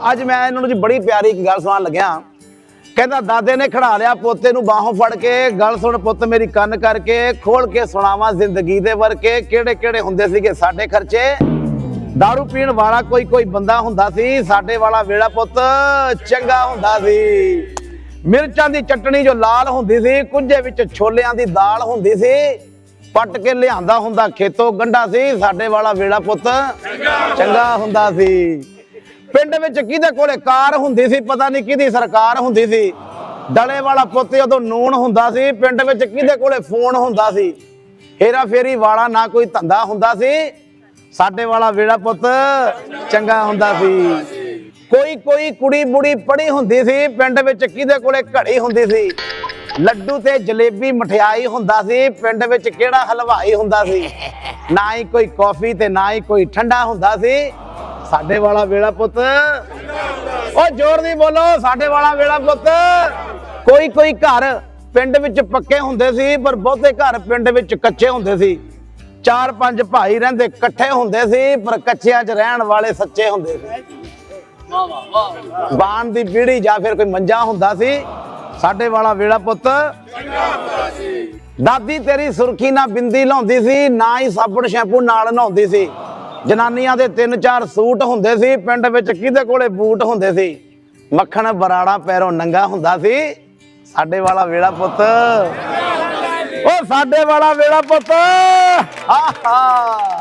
ਅੱਜ ਮੈਂ ਇਹਨਾਂ ਨੂੰ ਜੀ ਬੜੀ ਪਿਆਰੀ ਇੱਕ ਗੱਲ ਸੁਣਾਉਣ ਲੱਗਿਆ। ਕਹਿੰਦਾ, ਦਾਦੇ ਨੇ ਖੜਾ ਲਿਆ ਪੋਤੇ ਨੂੰ ਬਾਹੋਂ ਫੜ ਕੇ। ਗੱਲ ਸੁਣ ਪੁੱਤ, ਮੇਰੀ ਕੰਨ ਕਰਕੇ ਖੋਲ ਕੇ ਸੁਣਾਵਾਂ ਜ਼ਿੰਦਗੀ ਦੇ ਵਰਕੇ। ਕਿਹੜੇ ਕਿਹੜੇ ਹੁੰਦੇ ਸੀਗੇ ਸਾਡੇ ਖਰਚੇ? दारू ਪੀਣ ਵਾਲਾ ਕੋਈ ਕੋਈ ਬੰਦਾ ਹੁੰਦਾ ਸੀ। ਸਾਡੇ ਵਾਲਾ ਵੇਲਾ ਪੁੱਤ ਚੰਗਾ ਹੁੰਦਾ ਸੀ। ਮਿਰਚਾਂ ਦੀ ਚਟਣੀ ਜੋ ਲਾਲ ਹੁੰਦੀ ਸੀ ਕੁੰਝੇ ਵਿੱਚ ਛੋਲਿਆਂ ਦੀ ਦਾਲ ਹੁੰਦੀ ਸੀ। ਪੱਟ ਕੇ ਲਿਆਂਦਾ ਹੁੰਦਾ ਖੇਤੋਂ ਗੰਡਾ ਸੀ। ਸਾਡੇ ਵਾਲਾ ਵੇਲਾ ਪੁੱਤ ਚੰਗਾ ਹੁੰਦਾ ਸੀ। ਪਿੰਡ ਵਿੱਚ ਕਿਹਦੇ ਕੋਲੇ ਕਾਰ ਹੁੰਦੀ ਸੀ, ਪਤਾ ਨਹੀਂ ਕਿਹਦੀ ਸਰਕਾਰ ਹੁੰਦੀ ਸੀ। ਡਲੇ ਵਾਲਾ ਪੁੱਤ ਉਦੋਂ ਨੂਣ ਹੁੰਦਾ ਸੀ, ਪਿੰਡ ਵਿੱਚ ਕਿਹਦੇ ਕੋਲੇ ਫੋਨ ਹੁੰਦਾ ਸੀ? ਹੇਰਾ ਫੇਰੀ ਵਾਲਾ ਨਾ ਕੋਈ ਧੰਦਾ ਹੁੰਦਾ ਸੀ। ਸਾਡੇ ਵਾਲਾ ਵੇੜਾ ਪੁੱਤ ਚੰਗਾ ਹੁੰਦਾ ਸੀ। ਕੋਈ ਕੋਈ ਕੁੜੀ ਬੁੜੀ ਪੜੀ ਹੁੰਦੀ ਸੀ, ਪਿੰਡ ਵਿੱਚ ਕਿਹਦੇ ਕੋਲੇ ਘੜੀ ਹੁੰਦੀ ਸੀ? ਲੱਡੂ ਤੇ ਜਲੇਬੀ ਮਠਿਆਈ ਹੁੰਦਾ ਸੀ, ਪਿੰਡ ਵਿੱਚ ਕਿਹੜਾ ਹਲਵਾਈ ਹੁੰਦਾ ਸੀ? ਨਾ ਹੀ ਕੋਈ ਕਾਫੀ ਤੇ ਨਾ ਹੀ ਕੋਈ ਠੰਡਾ ਹੁੰਦਾ ਸੀ। ਸਾਡੇ ਵਾਲਾ ਵੇਲਾ ਪੁੱਤ। ਉਹ ਜ਼ੋਰ ਦੀ ਬੋਲੋ, ਸਾਡੇ ਵਾਲਾ ਵੇਲਾ ਪੁੱਤ। ਕੋਈ ਕੋਈ ਘਰ ਪਿੰਡ ਵਿੱਚ ਪੱਕੇ ਹੁੰਦੇ ਸੀ, ਪਰ ਬਹੁਤੇ ਘਰ ਪਿੰਡ ਵਿੱਚ ਕੱਚੇ ਹੁੰਦੇ ਸੀ। ਚਾਰ ਪੰਜ ਭਾਈ ਰਹਿੰਦੇ ਇਕੱਠੇ ਹੁੰਦੇ ਸੀ, ਪਰ ਕੱਚਿਆਂ 'ਚ ਰਹਿਣ ਵਾਲੇ ਸੱਚੇ ਹੁੰਦੇ ਸੀ। ਬਾਣ ਦੀ ਬੀੜੀ ਜਾਂ ਫਿਰ ਕੋਈ ਮੰਜਾ ਹੁੰਦਾ ਸੀ। ਸਾਡੇ ਵਾਲਾ ਵੇਲਾ ਪੁੱਤ। ਦਾਦੀ ਤੇਰੀ ਸੁਰਖੀ ਨਾ ਬਿੰਦੀ ਲਾਉਂਦੀ ਸੀ, ਨਾ ਹੀ ਸਾਬਣ ਸ਼ੈਂਪੂ ਨਾਲ ਨਹਾਉਂਦੀ ਸੀ। ਜਨਾਨੀਆਂ ਦੇ ਤਿੰਨ ਚਾਰ ਸੂਟ ਹੁੰਦੇ ਸੀ, ਪਿੰਡ ਵਿੱਚ ਕਿਹਦੇ ਕੋਲੇ ਬੂਟ ਹੁੰਦੇ ਸੀ? ਮੱਖਣ ਬਰਾੜਾ ਪੈਰੋਂ ਨੰਗਾ ਹੁੰਦਾ ਸੀ। ਸਾਡੇ ਵਾਲਾ ਵੇਲਾ ਪੁੱਤ। ਉਹ ਸਾਡੇ ਵਾਲਾ ਵੇਲਾ ਪੁੱਤ। ਆਹਾ।